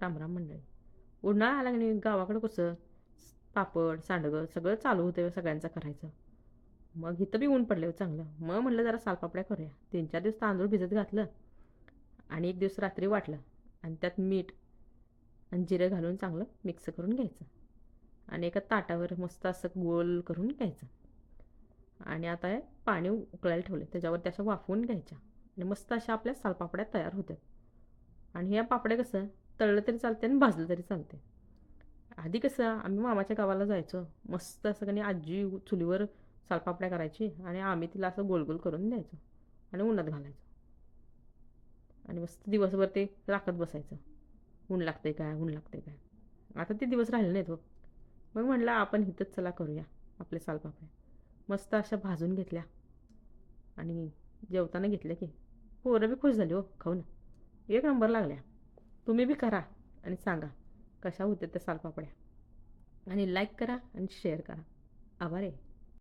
रामराम मंडळी उन्हाळा आला की नाही गावाकडं कसं? पापड सांडगं सगळं चालू होतं सगळ्यांचं करायचं. मग इथं बी ऊन पडलं चांगलं. मग म्हणलं जरा सालपापड्या करूया. तीन चार दिवस तांदूळ भिजत घातलं आणि एक दिवस रात्री वाटलं. आणि त्यात मीठ आणि जिरं घालून चांगलं मिक्स करून घ्यायचं. आणि एका ताटावर मस्त असं गोल करून घ्यायचं. आणि आता हे पाणी उकळायला ठेवलं त्याच्यावर त्याच्या वाफवून घ्यायच्या. आणि मस्त अशा आपल्या सालपापड्या तयार होतात आणि ह्या पापड्या कसं? तळलं तरी चालते आणि भाजलं तरी चालते आधी कसं आम्ही मामाच्या गावाला जायचो. मस्त असं का नाही आजी चुलीवर सालपापड्या करायची आणि आम्ही तिला असं गोल गोल करून द्यायचो आणि उन्हात घालायचो. आणि मस्त दिवसभर ते राखत बसायचं. ऊन लागते काय ऊन लागते काय. आता ते दिवस राहिले नाहीत हो. मग म्हटलं आपण इथंच चला करूया आपले सालपापड्या. मस्त अशा भाजून घेतल्या. आणि जेवताना घेतल्या की. पोरं बी खुश झाली हो खाऊन. एक नंबर लागल्या. तुम्ही बी करा आणि सांगा कशा होत्या त्या सालपापड्या. आणि लाईक करा आणि शेअर करा. आभार आहे.